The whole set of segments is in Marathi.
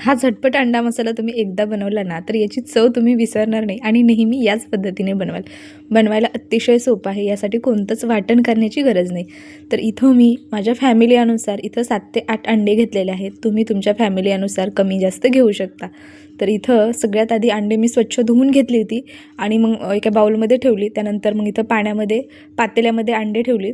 हा झटपट अंडा मसाला तुम्ही एकदा बनवला ना तर याची चव तुम्ही विसरणार नाही आणि नेहमी याच पद्धतीने बनवाल. बनवायला अतिशय सोपं आहे यासाठी कोणतंच वाटण करण्याची गरज नाही. तर इथं मी माझ्या फॅमिली अनुसार इथं सात ते आठ अंडे घेतलेले आहेत तुम्ही तुमच्या फॅमिलीनुसार कमी जास्त घेऊ शकता. तर इथं सगळ्यात आधी अंडे मी स्वच्छ धुवून घेतली होती आणि मग एका बाऊलमध्ये ठेवली त्यानंतर मग इथं पाण्यामध्ये पातेल्यामध्ये अंडे ठेवली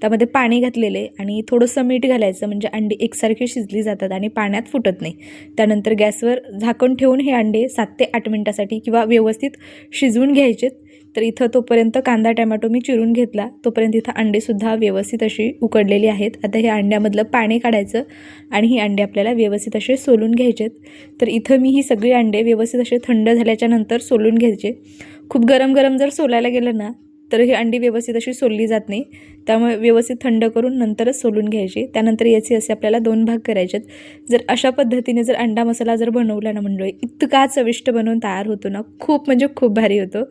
त्यामध्ये पाणी घातलेले आणि थोडंसं मीठ घालायचं म्हणजे अंडी एकसारखी शिजली जातात आणि पाण्यात फुटत नाही. त्यानंतर गॅसवर झाकण ठेवून हे अंडे सात ते आठ मिनटासाठी किंवा व्यवस्थित शिजवून घ्यायचेत तर इथं तोपर्यंत कांदा टॅमॅटो मी चिरून घेतला. तोपर्यंत इथं अंडेसुद्धा व्यवस्थित अशी उकडलेली आहेत. आता हे अंड्यामधलं पाणी काढायचं आणि ही अंडे आपल्याला व्यवस्थित असे सोलून घ्यायचेत तर इथं मी ही सगळी अंडे व्यवस्थित असे थंड झाल्याच्यानंतर सोलून घ्यायचे. खूप गरम गरम जर सोलायला गेलं ना तर ही अंडी व्यवस्थित अशी सोलली जात नाही. त्यामुळे व्यवस्थित थंड करून नंतरच सोलून घ्यायची. त्यानंतर याचे असे आपल्याला दोन भाग करायचे आहेत. जर अशा पद्धतीने जर अंडा मसाला जर बनवला ना मंडळी इतका चविष्ट बनवून तयार होतो ना खूप म्हणजे खूप भारी होतो.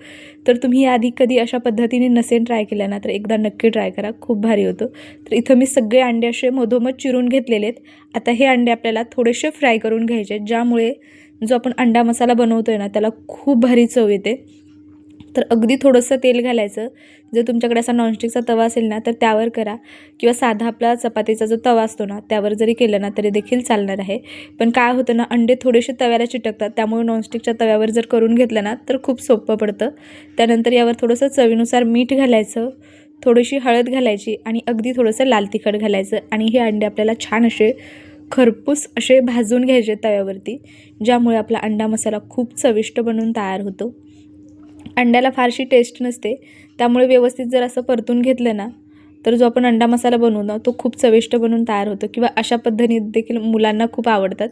तर तुम्ही आधी कधी अशा पद्धतीने नसेल ट्राय केला ना तर एकदा नक्की ट्राय करा खूप भारी होतो. तर इथं मी सगळे अंडे असे मधोमध चिरून घेतलेले आहेत. आता हे अंडे आपल्याला थोडेसे फ्राय करून घ्यायचे आहेत ज्यामुळे जो आपण अंडा मसाला बनवतो आहे ना त्याला खूप भारी चव येते. तर अगदी थोडंसं तेल घालायचं. जर तुमच्याकडे असा नॉनस्टिकचा तवा असेल ना तर त्यावर करा. किंवा साधा आपला चपातीचा जो तवा असतो ना त्यावर जरी केलं ना तरी देखील चालणार आहे. पण काय होतं ना अंडे थोडेसे तव्याला चिटकतात. त्यामुळे नॉनस्टिकच्या तव्यावर जर करून घेतलं ना तर खूप सोपं पडतं. त्यानंतर यावर थोडंसं चवीनुसार मीठ घालायचं. थोडीशी हळद घालायची आणि अगदी थोडंसं लाल तिखट घालायचं. आणि हे अंडे आपल्याला छान असे खरपूस असे भाजून घ्यायचे तव्यावरती ज्यामुळे आपला अंडा मसाला खूप चविष्ट बनून तयार होतो. अंड्याला फारशी टेस्ट नसते. त्यामुळे व्यवस्थित जर असं परतून घेतलं ना तर जो आपण अंडा मसाला बनवू ना तो खूप चविष्ट बनून तयार होतो. किंवा अशा पद्धतीने देखील मुलांना खूप आवडतात.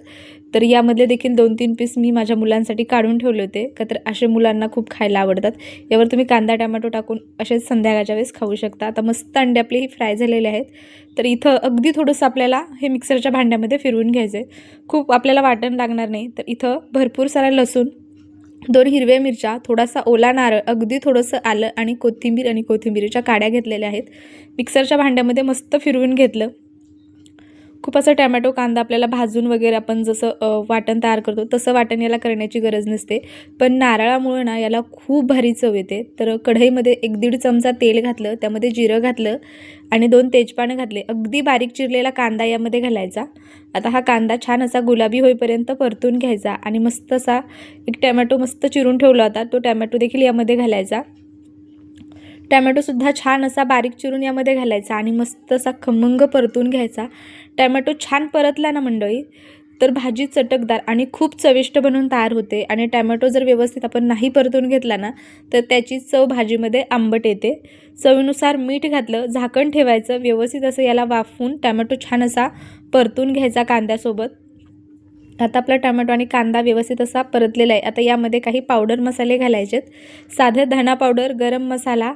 तर यामधले देखील दोन तीन पीस मी माझ्या मुलांसाठी काढून ठेवले होते. का तर असे मुलांना खूप खायला आवडतात. यावर तुम्ही कांदा टॅमॅटो टाकून असेच संध्याकाळच्या वेळेस खाऊ शकता. आता मस्त अंडे आपले ही फ्राय झालेले आहेत. तर इथं अगदी थोडंसं आपल्याला हे मिक्सरच्या भांड्यामध्ये फिरवून घ्यायचं आहे खूप आपल्याला वाटण लागणार नाही. तर इथं भरपूर सारा लसूण दोन हिरव्या मिरच्या थोडासा ओला नारळ अगदी थोडंसं आलं आणि कोथिंबीर आणि कोथिंबीरीच्या काड्या घेतलेल्या आहेत. मिक्सरच्या भांड्यामध्ये मस्त फिरवून घेतलं. खूप असं टॅमॅटो कांदा आपल्याला भाजून वगैरे आपण जसं वाटण तयार करतो तसं वाटण याला करण्याची गरज नसते. पण नारळामुळं ना याला खूप भारी चव येते. तर कढईमध्ये एक दीड चमचा तेल घातलं त्यामध्ये जिरं घातलं आणि दोन तेजपानं घातले. अगदी बारीक चिरलेला कांदा यामध्ये घालायचा. आता हा कांदा छान असा गुलाबी होईपर्यंत परतून घ्यायचा आणि मस्त असा एक टॅमॅटो मस्त चिरून ठेवला होता तो टॅमॅटो देखील यामध्ये घालायचा. टॅमॅटोसुद्धा छान असा बारीक चिरून यामध्ये घालायचा आणि मस्त असा खमंग परतून घ्यायचा. टॅमॅटो छान परतला ना मंडळी? तर भाजी चटकदार आणि खूप चविष्ट बनून तयार होते आणि टॅमॅटो जर व्यवस्थित आपण नाही परतून घेतला ना तर त्याची चव भाजीमध्ये आंबट येते. चवीनुसार मीठ घातलं झाकण ठेवायचं व्यवस्थित असं याला वाफवून टॅमॅटो छान असा परतून घ्यायचा कांद्यासोबत. आता आपला टॅमॅटो आणि कांदा व्यवस्थित असा परतलेला आहे. आता यामध्ये काही पावडर मसाले घालायचेत. साधे धणा पावडर गरम मसाला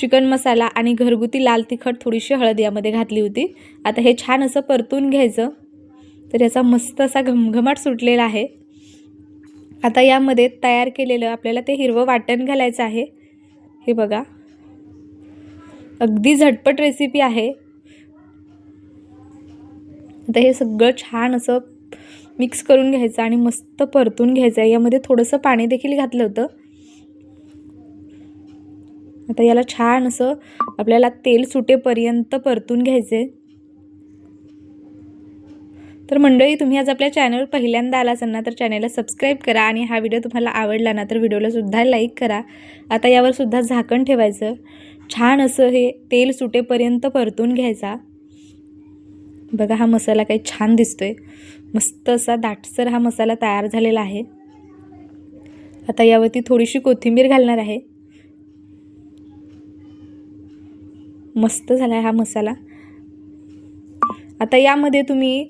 चिकन मसाला आणि घरगुती लाल तिखट थोडीशी हळद यामध्ये घातली होती. आता हे छान असं परतून घ्यायचं. तर याचा मस्त असा घमघमाट सुटलेला आहे. आता यामध्ये तयार केलेलं आपल्याला ते हिरवं वाटण घालायचं आहे. हे बघा. अगदी झटपट रेसिपी आहे. आता हे सगळं छान असं मिक्स करून घ्यायचं आणि मस्त परतून घ्यायचं आहे. यामध्ये थोडंसं पाणी देखील घातलं होतं. आता याला छान असं आपल्याला तेल सुटेपर्यंत परतून घ्यायचं. आहे तर मंडळी तुम्ही आज आपल्या चॅनलवर पहिल्यांदा आला असाल ना तर चॅनलला सबस्क्राईब करा आणि हा व्हिडिओ तुम्हाला आवडला ना तर व्हिडिओला सुद्धा लाईक करा. आता यावर सुद्धा झाकण ठेवायचं. छान असं हे तेल सुटेपर्यंत परतून घ्यायचा. बघा हा मसाला काही छान दिसतोय. मस्त असा दाटसर हा मसाला तयार झालेला आहे. आता यावरती थोडीशी कोथिंबीर घालणार आहे. मस्त झाला आहे हा मसाला. आता यामध्ये तुम्ही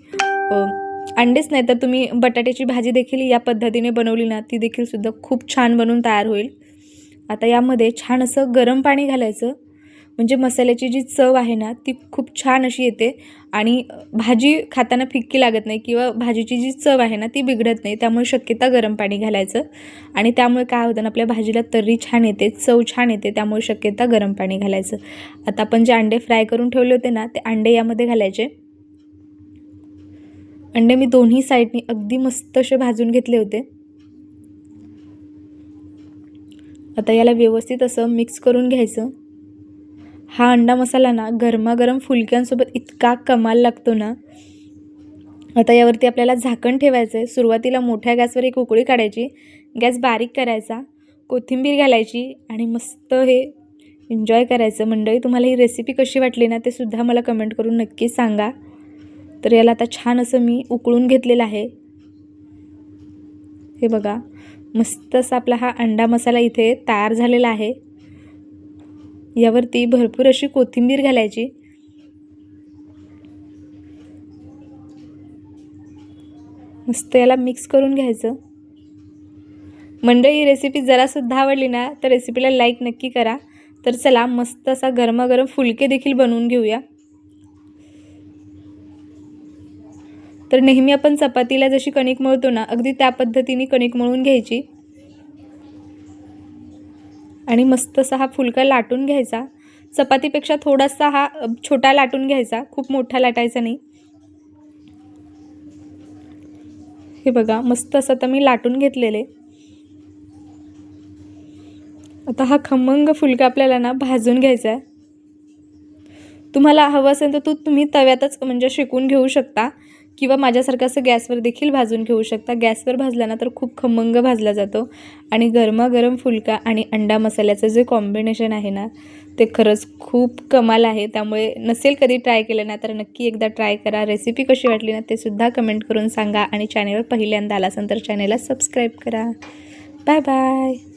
अंडेच नाही तर तुम्ही बटाट्याची भाजी देखील या पद्धतीने बनवली ना ती देखील सुद्धा खूप छान बनून तयार होईल. आता यामध्ये छान असं गरम पाणी घालायचं. म्हणजे मसाल्याची जी चव आहे ना ती खूप छान अशी येते. आणि भाजी खाताना फिक्की लागत नाही किंवा भाजीची जी चव आहे ना ती बिघडत नाही. त्यामुळे शक्यता गरम पाणी घालायचं. आणि त्यामुळे काय होतं ना आपल्या भाजीला तर्री छान येते चव छान येते त्यामुळे शक्यता गरम पाणी घालायचं. आता आपण जे अंडे फ्राय करून ठेवले होते ना ते अंडे यामध्ये घालायचे. अंडे मी दोन्ही साईडनी अगदी मस्त असे भाजून घेतले होते. आता याला व्यवस्थित असं मिक्स करून घ्यायचं. हा अंडा मसाला ना गरमागरम फुलक्यांसोबत इतका कमाल लागतो ना. आता यावरती आपल्याला झाकण ठेवायचं आहे सुरुवातीला मोठ्या गॅसवर एक उकळी काढायची. गॅस बारीक करायचा. कोथिंबीर घालायची आणि मस्त हे एन्जॉय करायचं. मंडळी तुम्हाला ही रेसिपी कशी वाटली ना ते सुद्धा मला कमेंट करून नक्की सांगा. तर याला आता छान असं मी उकळून घेतलेलं आहे. हे बघा मस्त असा आपला हा अंडा मसाला इथे तयार झालेला आहे. यावरती भरपूर अशी कोथिंबीर घालायची. मस्त याला मिक्स करून घ्यायचं. मंडळी ही रेसिपी जरासुद्धा आवडली ना तर रेसिपीला लाईक नक्की करा. तर चला मस्त असा गरमागरम फुलके देखील बनवून घेऊया. तर नेहमी आपण चपातीला जशी कणिक मळतो ना अगदी त्या पद्धतीने कणिक मळून घ्यायची. आणि मस्त असा हा फुलका लाटून घ्यायचा. चपातीपेक्षा थोडासा हा छोटा लाटून घ्यायचा. खूप मोठा लाटायचा नाही. हे बघा मस्त असं आता मी लाटून घेतलेले. आता हा खमंग फुलका आपल्याला ना भाजून घ्यायचा आहे तुम्हाला हवं असेल तर तू तुम्ही तव्यातच म्हणजे शिकून घेऊ शकता. किंवा माझ्यासारखं असं गॅसवर देखील भाजून घेऊ शकता. गॅसवर भाजला ना तर खूप खमंग भाजला जातो. आणि गरमागरम फुलका आणि अंडा मसाल्याचं जे कॉम्बिनेशन आहे ना ते खरंच खूप कमाल आहे. त्यामुळे नसेल कधी ट्राय केलं ना तर नक्की एकदा ट्राय करा. रेसिपी कशी वाटली ना ते सुद्धा कमेंट करून सांगा. आणि चॅनेलवर पहिल्यांदा आला असेल तर चॅनेलला सबस्क्राईब करा. Bye bye